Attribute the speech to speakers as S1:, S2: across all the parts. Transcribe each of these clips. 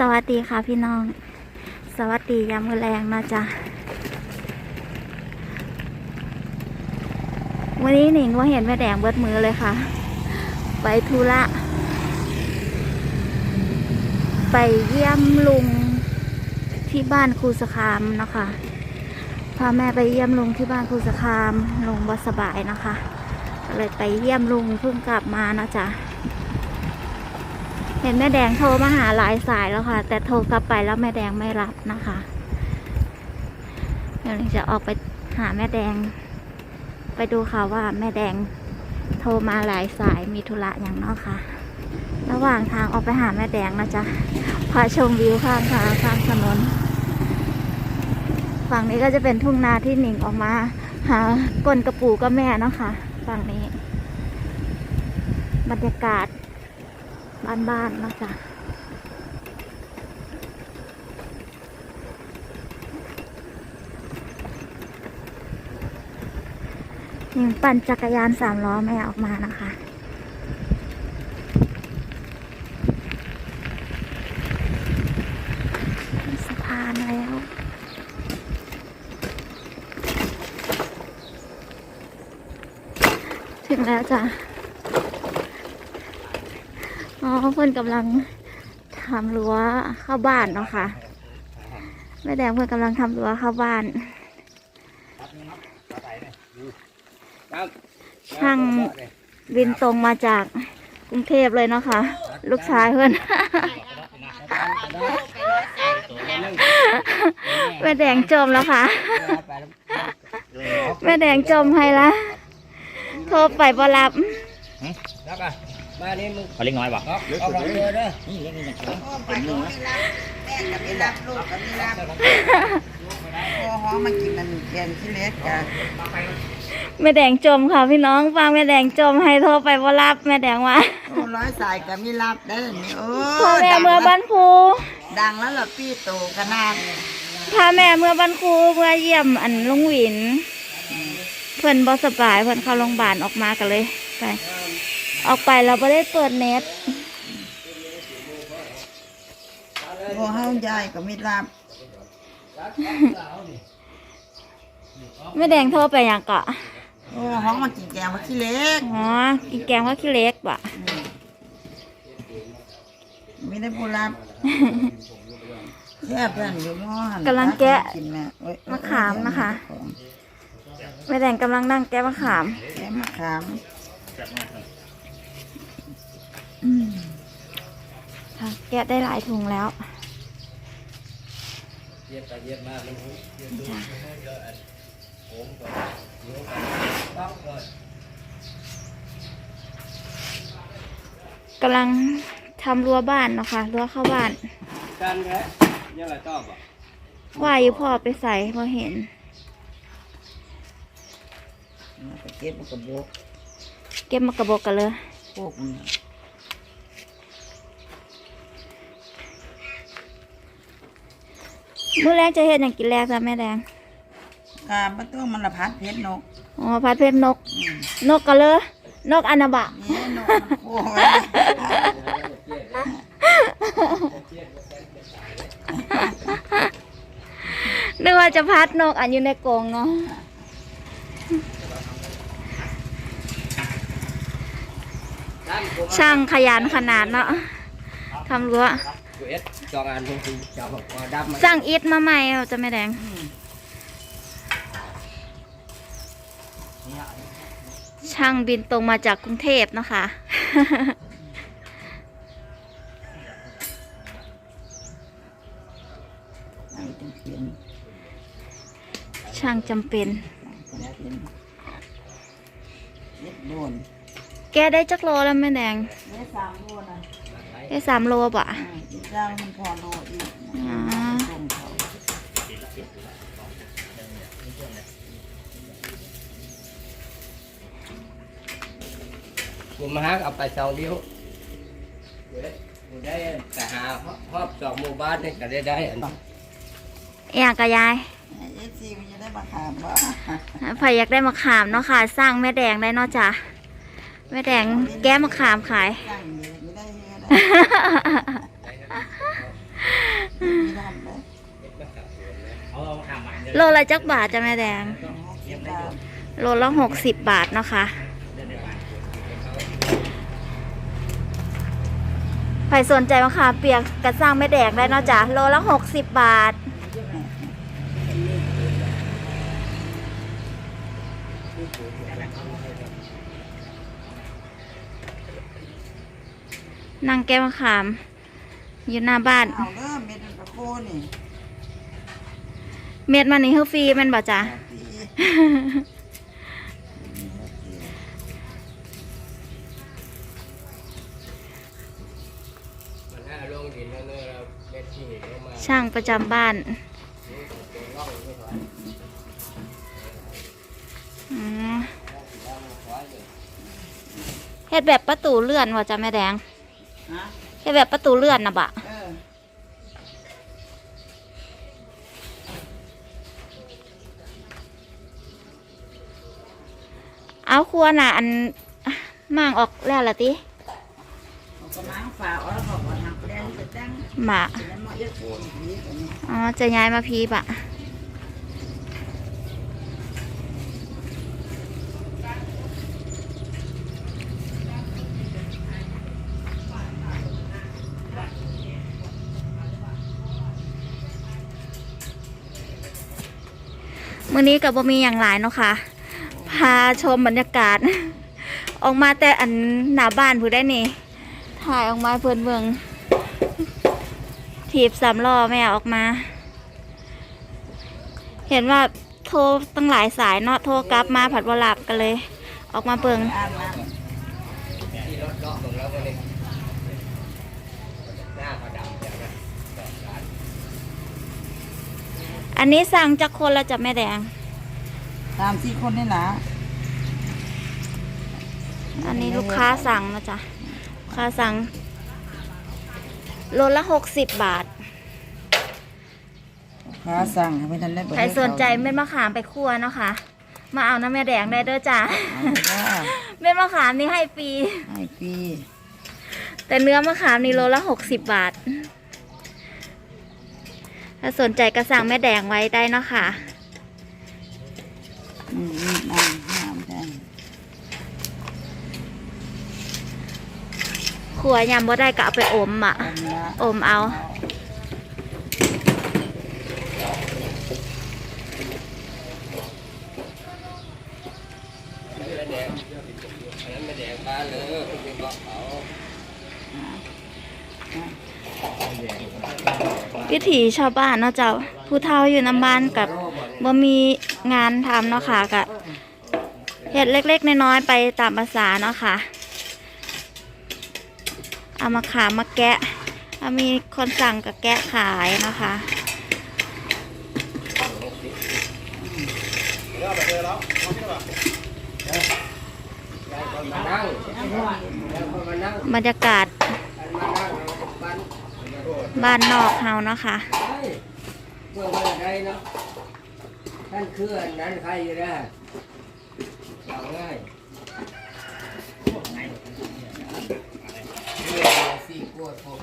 S1: สวัสดีค่ะพี่น้อง สวัสดียามมือแรงนะจ๊ะ วันนี้หนิงว่าเห็นแม่แดงเบิดมือเลยค่ะ ไปธุระ ไปเยี่ยมลุงที่บ้านครูสคามนะคะพาแม่ไปเยี่ยมลุงที่บ้านครูสคามลุงบ่สบายนะคะก็เลยไปเยี่ยมลุงเพิ่งกลับมานะจ๊ะ เห็นแม่แดงโทรมาหาหลายสายแล้วค่ะ แต่โทรกลับไปแล้วแม่แดงไม่รับนะคะ เดี๋ยวจะออกไปหาแม่แดง ไปดูค่ะว่าแม่แดงโทรมาหลายสายมีธุระอย่างนอกค่ะ ระหว่างทางออกไปหาแม่แดงนะจ๊ะพาชมวิวข้างทางข้างถนน ฝั่งนี้ก็จะเป็นทุ่งนาที่หนิงออกมา หาก้นกระปูก็แม่เนาะค่ะฝั่งนี้ บรรยากาศ บ้านๆเนาะจ๊ะยังปั่นจักรยานสามล้อแม่ออกมานะคะ สะพานแล้ว ถึงแล้วจ้ะ อ๋อเพื่อนกำลังทำรั้วเข้าบ้านเนาะค่ะแม่แดงเพื่อนกำลังทำรั้วเข้าบ้าน ช่างบินตรงมาจากกรุงเทพเลยเนาะค่ะ ลูกชายเพื่อน แม่แดงจมแล้วค่ะ แม่แดงจมให้ละ โทรไปบ่รับ
S2: นักอะ มานี่มึง
S3: เอาเล็กน้อยป่ะ
S2: เอาเอาของเรือเด้อ
S3: นี่เล็กนี่
S4: ไปโรงนี่รับแม่กับนี่รับลูกกับนี่รับโอ้หอมากินมันแกงขี้เล็กจ้ะ
S1: แม่แดงจมค่ะพี่น้องฟังแม่แดงจมให้โทรไปบ่รับแม่แดงว่า
S4: โอ้ร้อยสายกับนี่รับได้อนี่โอ้
S1: พ่อแม่
S4: ดัง
S1: เมื่อ
S4: แล้ว
S1: บ้านครู
S4: ดังแล้วล่ะพี่โตขนาด
S1: พาแม่เมื่อบ้านครูเมื่อเยี่ยมอันลุงหวิน เพื่อนบอสบายเพื่อนเข้าโรงพยาบาลออกมากันเลยไป ออกไปเราไม่ได้เปิดเน็ต
S4: โอ้เฮายายกับมีรับ
S1: แม่แดงโทรไปอย่างเกาะ
S4: โอ้ห้องมากินแกงว่าขี้เล็ก
S1: อ๋อกินแกงว่าขี้เล็กบ่ะ
S4: ไม่ได้ผู้รับแค่เพื่อนอยู่หม้อหั่น
S1: กำลังแกะ
S4: กินแม่โอ้ย
S1: มะขามนะคะแม่แดงกำลังนั่งแก้มะขาม
S4: แกะมะขาม
S1: อืมค่ะ แกะได้หลายถุงแล้ว
S2: เย็บไปเย็บมามัน
S1: จ้ะ
S2: ต้องเลย
S1: กำลังทำรั้วบ้านเนาะคะรั้วเข้าบ้าน
S2: การแท้ยังไงตอบอะ
S1: ว่าอยู่พ่อไปใส่พอเห็น
S4: เอาไปเก็บมันกระบอก
S1: เก็บมากระบอกกันเลย
S4: พวกมันน่ะ
S1: มื้อแรกจะเห็นอย่างกินแรกจ้ะแม่แดง
S4: กาประตูมันละพัดเพชรนก
S1: อ๋อพัดเพชรนก
S4: อืม
S1: นกกันเลยนกอนาบะ
S4: นี่นกมันโอ้ย
S1: นึกว่าจะพัดนกอันอยู่ในกรงเนาะช่างขยันขนาดเนาะ ทำรั้ว
S2: กูเอ็ดจองอันทุกทีจะบอกว่าดับมัน
S1: สั่งอิฐมาใหม่เอาจะไม่แดงช่างบินตรงมาจากกรุงเทพนะคะ
S4: ไอ้ต้องเขียน
S1: ช่างจำเป็น
S4: ต้องเขียนเย็ดโดน
S1: แกได้จักโลแล้วแม่แดง
S4: เย็ดสามโดนอะ
S1: ได้สามโลป่ะ
S4: อ่าอีกเจ้ามันพอโลอีก
S1: อ๋อ
S4: ส่งเขา
S2: กูมาหาเอาไปสองเดียวกูได้กูได้แต่หาครอบสองหมู่บ้านนี่ก็ได้ได้อัน
S1: อยากกับยาย
S4: เย็ดซีมันจะได้มาขามบ่
S1: ใครอยากได้มะขามเนาะค่ะ สร้างแม่แดงได้เนาะจ้ะแม่แดงแก้มะขามขาย
S4: ตั้งอยู่ไม่ได้เย โล
S1: ละจักบาทจ้าแม่แดง โลละหกสิบบาทนะคะ ใครสนใจมะขามเปียกกระสร้างแม่แดงได้เนาะจ้ะ โลละหกสิบบาท นั่งแก้มะขามอยู่หน้าบ้าน
S4: เอาเริ่มเม็ดมันกระโคนี่
S1: เม็ดมันนี่เฮาฟรีแมันบ่จ้ะ
S4: ปี
S2: มันห้าลงดินแล้วเนื้อเราเม็ดที่ลงมา
S1: ช่างประจำบ้าน
S2: เป็นร่องไม่ถอย
S1: อืมเฮ็ดแบบประตูเลื่อนว่าจะแม่แดง
S4: ฮะ
S1: เฮ็ดแบบประตูเลื่อนนะบะ
S4: เออ
S1: เอาครัวน่ะ อันมั่างออกแล้วละติ
S4: เอากระมังฝาเอาแล้วก็เอาทางแดงไปตั้ง
S1: บะ
S4: แล้วมาเยอะโคนนี้ตัวนี้
S1: อ๋อ จะย้ายมาพีบะ มื้อนี้กับบ่มีอย่างหลายเนาะค่ะ พาชมบรรยากาศ ออกมาแต่อันหน้าบ้านผู้ได้นี่ ถ่ายออกมาเพื่อนเมืองถีบสามล้อแม่ออกมา เห็นว่าโทรตั้งหลายสายเนาะโทรกลับมาผัดวลับกันเลย ออกมาเบิง
S4: อ่านมา
S2: ที่รถเลาะของเราก็เลยหน้าเขาดำแต่ว่าดอกร้าน
S1: อันนี้สั่งจากคนละจะแม่แดง
S4: ตามที่คนนี่นะ
S1: อันนี้ลูกค้าสั่งนะจ๊ะลูกค้าสั่งโลละหกสิบบาท
S4: ค้าสั่งให้ไม่ทันได้
S1: ใครสนใจเม็ดมะขามไปคั่วเนาะค่ะมาเอาน้ำแม่แดงได้เด้อจ้ะ
S4: เอาว่า
S1: เม็ดมะขามนี่ให้ฟรี
S4: ให้ปี
S1: แต่เนื้อมะขามนี่โลละหกสิบบาท ถ้าสนใจก็สั่งแม่แดงไว้ได้เนาะค่ะ
S4: อืมอืมน้ำน้ำได้
S1: ขัวยำบ่ได้ก็เอาไปอมอะ
S4: อันละ
S1: อมเอา
S2: อันนั้นไม่แดงอันนั้นไม่แดงบ้านเลยเป็นเกาะเขาแดง
S1: วิถีชาวบ้านเนาะเจ้าผู้เฒ่าอยู่น้ำบ้านกับบ่มีงานทำเนาะค่ะกะเฮ็ดเล็กๆน้อยๆไปตามภาษาเนาะค่ะเอามาขามมาแกะมีคนสั่งก็แกะขายเนาะคะ
S2: ยายคนมานั่งยายคนมานั่ง
S1: บรรยากาศ
S2: อันมานั่งบ้าน
S1: บ้านนอกเฮานะคะ
S2: เฮ้เมื่อวันใดเนาะท่านคืออันนั้นใครอยู่ได้เอาง่ายเรื่องสี่ขวดผม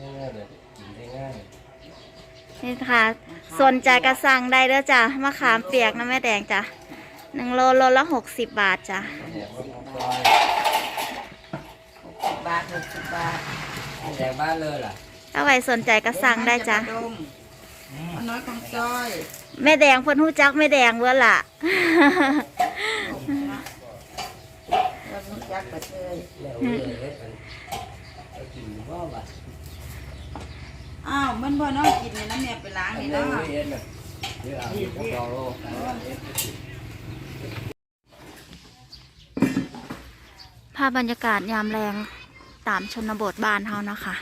S2: ง่ายเลยกินได้ง่าย
S1: นี่ค่ะสนใจก็สั่งได้เด้อจ้ะมะขามเปียกน้ำแม่แดงจ้ะหนึ่งโลโลละหกสิบบาทจ้ะ
S2: แดงว่าซอย
S4: หกสิ บบาทหกสิบบาท
S2: แดงบ้านเลยล่ะ
S1: ถ้าใครสนใจก็สั่งได้จ้ะ
S4: ดมมันน้อยของจอย
S1: แม่แดงเพิ่นหู้จักแม่แดงเว้อล่ะ
S4: แล้วมันจักไปเลย
S2: แล้วเลยเฮ็ดกันไปกินบ่บัด
S4: อ้าวมันบ่น้องกินนี่นะแม่ไปล้าง
S2: อัน
S4: นี่
S2: นี้
S4: เนาะ
S2: เฮ็ดน่ะเดี๋ยวเอาไปดองโลก
S1: ภาพบรรยากาศยามแรง ตามชนบทบ้านเฮานะคะ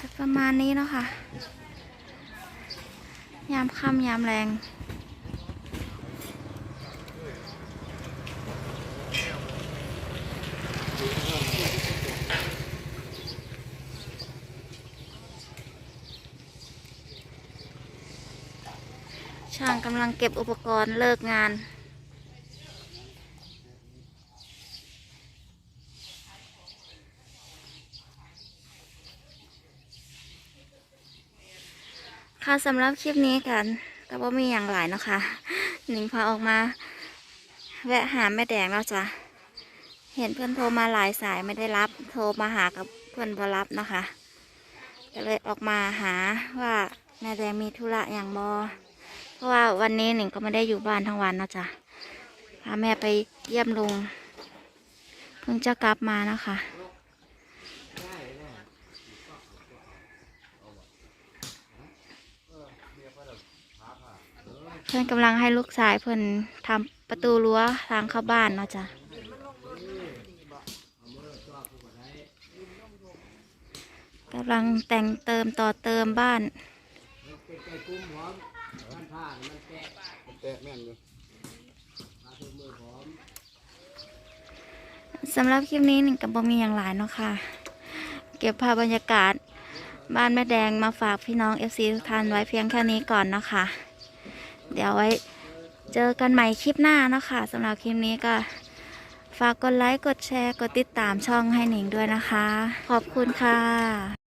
S1: จะประมาณนี้เนาะคะยามค่ำยามแรงช่างกำลังเก็บอุปกรณ์เลิกงาน ค่ะสำหรับคลิปนี้กันแต่ว่ามีอย่างหลายนะคะ หนิงพาออกมา แวะหาแม่แดงแล้วจ้ะเห็นเพื่อนโทรมาหลายสายไม่ได้รับ โทรมาหากับเพื่อนบ่รับนะคะก็เลยออกมาหาว่าแม่แดงมีธุระอย่างบอเพราะว่าวันนี้หนิงก็ไม่ได้อยู่บ้านทั้งวันนะจ้ะพาแม่ไปเยี่ยมลุงเพิ่งจะกลับมานะคะ เพื่อนกำลังให้ลูกชายเพื่อนทำประตูรั้วทางเข้าบ้านเนาะจ้ะกำลังแต่งเติมต่อเติมบ้านสำหรับคลิปนี้หนึ่งกับบมีอย่างหลายเนาะค่ะ เก็บภาพบรรยากาศบ้านแม่แดงมาฝากพี่น้อง FC ทุกท่านไว้เพียงแค่นี้ก่อนเนาะคะ เดี๋ยวไว้เจอกันใหม่คลิปหน้านะคะสำหรับคลิปนี้ก็ ฝากกดไลค์ กดแชร์ กดติดตามช่องให้หนิงด้วยนะคะ ขอบคุณค่ะ